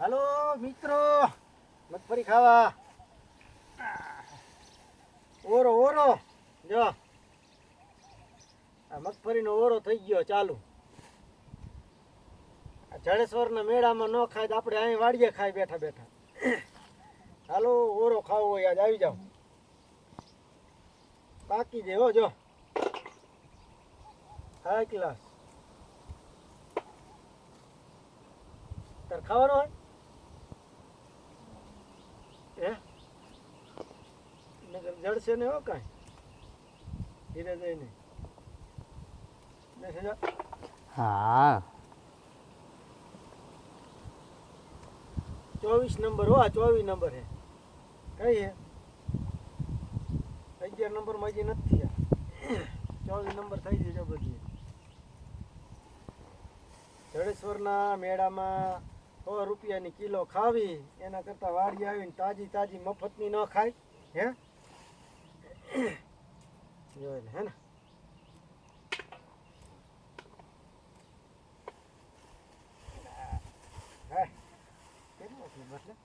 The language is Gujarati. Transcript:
હાલો, મિત્રો. મગફળી ખાવા. ઓરો ઓરો. જો. આ મગફળીનો ઓરો થઈ ગયો ચાલુ. જડેશ્વરના મેળામાં ન ખાય તો આપણે અહીં વાડીએ ખાઈ બેઠા બેઠા. હાલો, ઓરો ખાવો હોય આજ. આવી જાઓ. બાકી દે જો. હાઈ ક્લાસ તાર ખાવાનો હોય હે નગર જડશે ને હો કાંઈ. ધીરે જઈને. દસ હજાર હા. ચોવીસ નંબર હો આ ચોવીસ નંબર હે. કઈ હે? અગિયાર નંબરમાં હજી નથી ચોવીસ નંબર થઈ જજો બધી. જડેશ્વરના મેળામાં સો રૂપિયાની કિલો ખાવી એના કરતાં વાડી આવીને તાજી તાજી મફતની ન ખાય હે? જોઈ લે હે ને? હે? કેટલું મતલબ